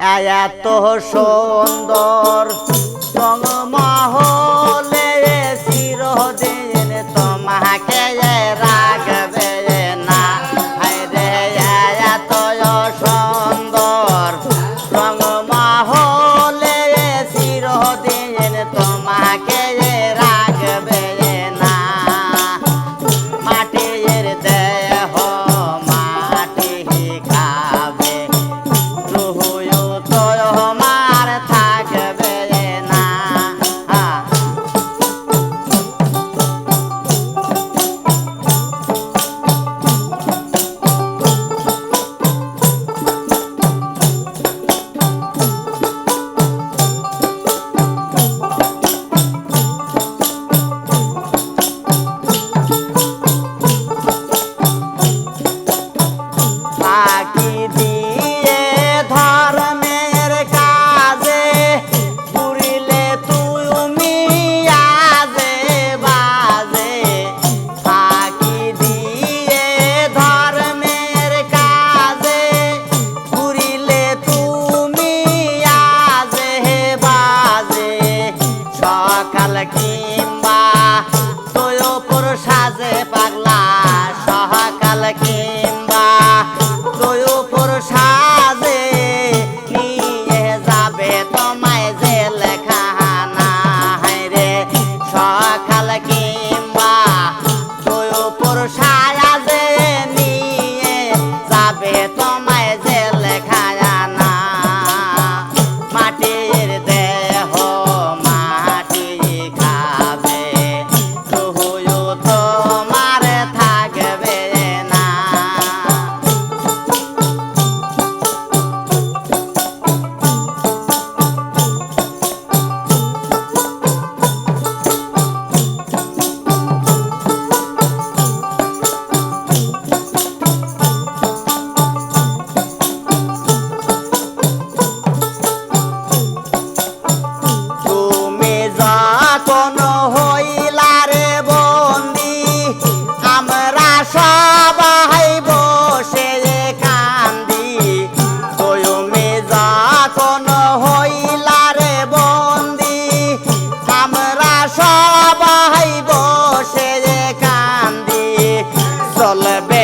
এত সুন্দর সকাল কিংবা তুই ওপর সাজে পাগলা, সকাল কিংবা তুই ওপর সাজে নিয়ে যাবে তোমায় যে লেখানা রে। সকাল কিংবা তুই ওপর সাজে নিয়ে যাবে তোমায় solo